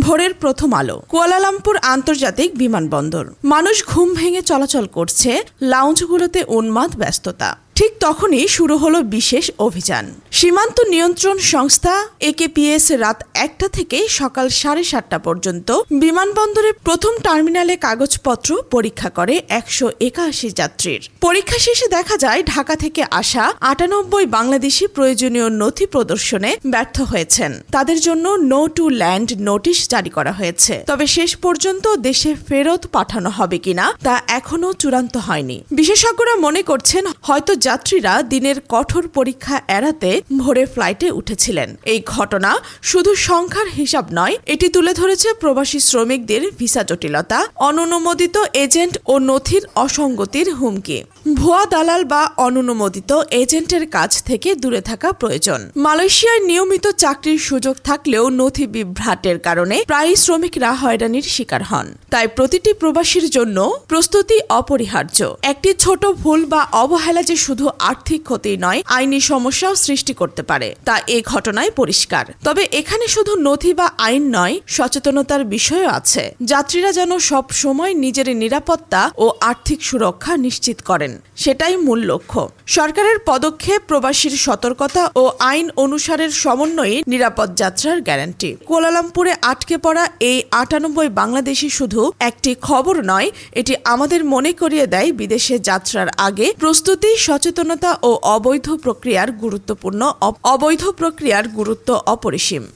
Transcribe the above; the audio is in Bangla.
ভোরের প্রথম আলো কুয়ালালামপুর আন্তর্জাতিক বিমানবন্দর। মানুষ ঘুম ভেঙে চলাচল করছে লাউঞ্জগুলোতে উন্মাদ ব্যস্ততা। ঠিক তখনই শুরু হলো বিশেষ অভিযান। সীমান্ত নিয়ন্ত্রণ সংস্থা একেপিএস রাত একটা থেকে সকাল সাড়ে সাতটা পর্যন্ত বিমানবন্দরে প্রথম টার্মিনালে কাগজপত্র পরীক্ষা করে একশো একাশি যাত্রীর। পরীক্ষা শেষে দেখা যায়, ঢাকা থেকে আসা আটানব্বই বাংলাদেশি প্রয়োজনীয় নথি প্রদর্শনে ব্যর্থ হয়েছেন। তাদের জন্য নো টু ল্যান্ড নোটিশ জারি করা হয়েছে। তবে শেষ পর্যন্ত দেশে ফেরত পাঠানো হবে কিনা তা এখনও চূড়ান্ত হয়নি। বিশেষজ্ঞরা মনে করছেন, হয়তো যাত্রীরা দিনের কঠোর পরীক্ষা এড়াতে ভোরে ফ্লাইটে উঠেছিলেন। এই ঘটনা শুধু সংখ্যার হিসাব নয়, এটি তুলে ধরেছে প্রবাসী শ্রমিকদের ভিসা জটিলতা, অননুমোদিত এজেন্ট ও নথির অসঙ্গতির হুমকি। ভুয়া দালাল বা অননুমোদিত এজেন্টের কাছ থেকে দূরে থাকা প্রয়োজন। মালয়েশিয়ায় নিয়মিত চাকরির সুযোগ থাকলেও নথি বিভ্রাটের কারণে প্রায়ই শ্রমিকরা হয়রানির শিকার হন। তাই প্রতিটি প্রবাসীর জন্য প্রস্তুতি অপরিহার্য। একটি ছোট ভুল বা অবহেলা যে শুধু আর্থিক ক্ষতি নয়, আইনি সমস্যাও সৃষ্টি করতে পারে। তা এ ঘটনায় পরিষ্কার। তবে এখানে শুধু নথি বা আইন নয়, সচেতনতার বিষয়ও আছে। যাত্রীরা যেন সব সময় নিজের নিরাপত্তা ও আর্থিক সুরক্ষা নিশ্চিত করেন, সেটাই মূল লক্ষ্য। সরকারের পদক্ষেপ প্রবাসীর সতর্কতা ও আইন অনুসারের সমন্বয়ে নিরাপদ যাত্রার গ্যারান্টি। কোলালামপুরে আটকে পড়া এই আটানব্বই বাংলাদেশি শুধু একটি খবর নয়, এটি আমাদের মনে করিয়ে দেয় বিদেশে যাত্রার আগে প্রস্তুতি সচেতনতা ও অবৈধ প্রক্রিয়ার গুরুত্বপূর্ণ অব- অবৈধ প্রক্রিয়ার গুরুত্ব অপরিসীম।